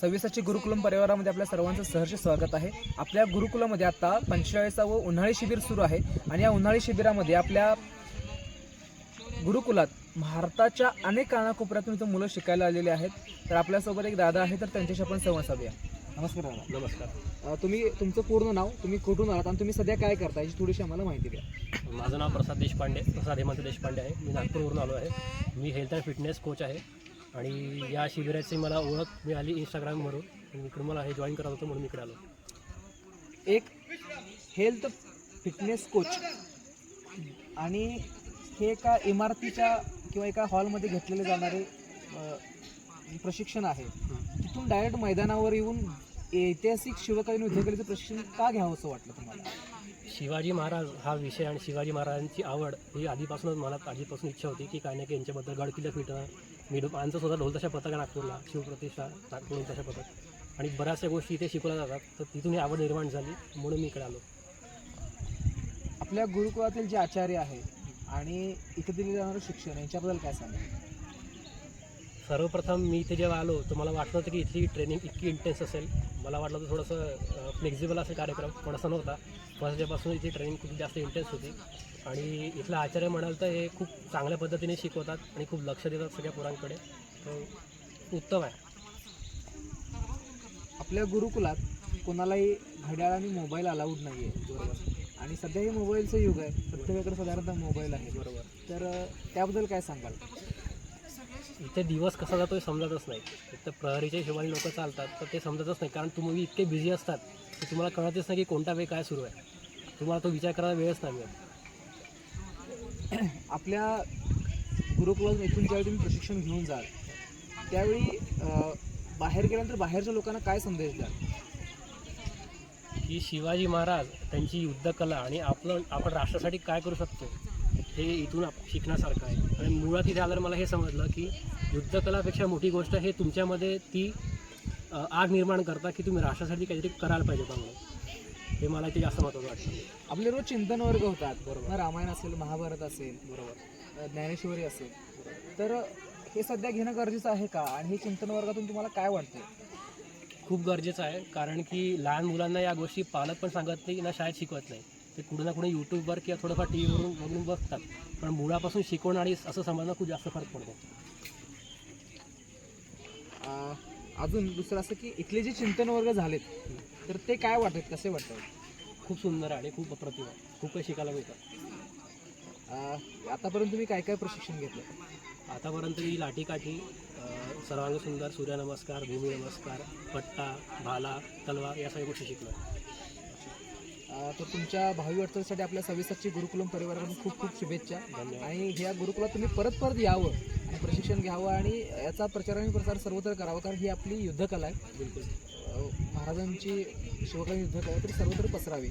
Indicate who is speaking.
Speaker 1: सव्वीसाची गुरुकुलम परिवारामध्ये आपल्या सर्वांचं सहर्ष स्वागत आहे. आपल्या गुरुकुलामध्ये आता पंचेचाळीसावं उन्हाळी शिबिर सुरू आहे आणि या उन्हाळी शिबिरामध्ये आपल्या गुरुकुलात भारताच्या अनेक कानाकोपऱ्यातून इथं मुलं शिकायला आलेले आहेत. तर आपल्यासोबत एक दादा आहे तर त्यांच्याशी आपण संवाद साधूया. नमस्कार दादा.
Speaker 2: नमस्कार.
Speaker 1: तुम्ही तुमचं पूर्ण नाव तुम्ही कुठून आलात आणि तुम्ही सध्या काय करता याची थोडीशी आम्हाला माहिती द्या.
Speaker 2: माझं नाव प्रसाद देशपांडे प्रसाद हेमंत देशपांडे आहे. मी नागपूरवरून आलो आहे. मी हेल्थ अँड फिटनेस कोच आहे. आणि या शिबिराची मला ओळख मिळाली इंस्टाग्रामवरून आणि इकडून मला हे जॉईन करत होतं म्हणून मी इकडे आलो.
Speaker 1: एक हेल्थ फिटनेस कोच आणि हे एका इमारतीच्या किंवा एका हॉलमध्ये घेतलेले जाणारे प्रशिक्षण आहे. तिथून डायरेक्ट मैदानावर येऊन ऐतिहासिक शिवकालीन युद्धकलेचं प्रशिक्षण का घ्यावं असं वाटलं तुम्हाला?
Speaker 2: शिवाजी महाराज हा विषय आणि शिवाजी महाराजांची आवड ही आधीपासूनच मला आधीपासून इच्छा होती की काही ना काही यांच्याबद्दल गडकिल्ले फिटणं मी आमचं स्वतः ढोलताशा पथक आहे नागपूरला शिवप्रतिष्ठा नागपूर ढोलताशा पथक आणि बऱ्याचशा गोष्टी इथे शिकवल्या जातात तर तिथून ही आवड निर्माण झाली म्हणून मी इकडे आलो.
Speaker 1: आपल्या गुरुकुळातील जे आचार्य आहे आणि इथे दिले जाणारं शिक्षण यांच्याबद्दल काय सांगा
Speaker 2: सर्वप्रथम मी इथे जेव्हा आलो तर मला वाटलं होतं की इथली ट्रेनिंग इतकी इंटेन्स असेल. मला वाटलं होतं थोडंसं फ्लेक्झिबल असेल कार्यक्रम पण असं नव्हता. फर्स्ट डेपासून इथली ट्रेनिंग खूप जास्त इंटेन्स होती. आणि इथला आचार्य म्हणाल तर हे खूप चांगल्या पद्धतीने शिकवतात आणि खूप लक्ष देतात सगळ्या पोरांकडे. तर उत्तम आहे.
Speaker 1: आपल्या गुरुकुलात कोणालाही घड्याळ आणि मोबाईल अलाउड नाही आहे
Speaker 2: बरोबर.
Speaker 1: आणि सध्या हे मोबाईलचं युग आहे. प्रत्येकाकडे साधारणतः मोबाईल आहे
Speaker 2: बरोबर.
Speaker 1: तर त्याबद्दल काय सांगाल?
Speaker 2: इथे दिवस कसा जातो हे समजतच नाही. एक तर प्रहरीच्या हिशोबाने लोक चालतात तर ते समजतच नाही. कारण तुम्ही इतके बिझी असतात की तुम्हाला कळतच नाही की कोणता वेळ काय सुरू आहे. तुम्हाला तो विचार करायला वेळच नाही मिळत.
Speaker 1: आपल्या गुरुकुलात इथून ज्यावेळी तुम्ही प्रशिक्षण घेऊन जाल त्यावेळी बाहेर गेल्यानंतर बाहेरच्या लोकांना काय संदेश द्याल?
Speaker 2: की शिवाजी महाराज त्यांची युद्धकला आणि आपलं आपण राष्ट्रासाठी काय करू शकतो हे इथून आप शिकण्यासारखं आहे. आणि मुळात इथे आल्यावर मला हे समजलं की युद्धकलापेक्षा मोठी गोष्ट हे तुमच्यामध्ये ती आग निर्माण करता की तुम्ही राष्ट्रासाठी काहीतरी करायला पाहिजे चांगलं हे मला इथे जास्त महत्त्वाचं वाटतं.
Speaker 1: आपले रोज चिंतन वर्ग होतात
Speaker 2: बरोबर.
Speaker 1: रामायण असेल महाभारत असेल
Speaker 2: बरोबर.
Speaker 1: ज्ञानेश्वरी असेल. तर हे सध्या घेणं गरजेचं आहे का? आणि हे चिंतन वर्गातून तुम्हाला काय वाटतं
Speaker 2: खूप गरजेचं आहे कारण की लहान मुलांना या गोष्टी पालक पण सांगत नाही ना शाळेत शिकवत नाही. ते कुठे ना कुठे यूट्यूबवर किंवा थोडंफार टी व्हीवरून बघून बघतात. पण मुळापासून शिकवणं आणि असं समजणं खूप जास्त फरक पडतो.
Speaker 1: अजून दुसरं असं की इथले जे चिंतन वर्ग झालेत तर ते काय वाटत कसे वाटतात?
Speaker 2: खूप सुंदर आहे आणि खूप अप्रतिम आहे. खूप काही शिकायला मिळतं.
Speaker 1: आतापर्यंत तुम्ही काय काय प्रशिक्षण घेतलं?
Speaker 2: आतापर्यंत ही लाठीकाठी सर्वांग सुंदर सूर्यनमस्कार भूमिनमस्कार पट्टा भाला तलवार या सगळ्या गोष्टी शिकलो.
Speaker 1: तर तुमच्या भावी वाटचालीसाठी आपल्या सव्वीसाची गुरुकुलम परिवाराकडून खूप खूप शुभेच्छा. आणि ह्या गुरुकुलात तुम्ही परत परत यावं आणि प्रशिक्षण घ्यावं आणि याचा प्रचार आणि प्रसार सर्वत्र करावा कारण ही आपली युद्धकला आहे. महाराजांची शिवकालीन युद्धकला आहे तर सर्वत्र पसरावी.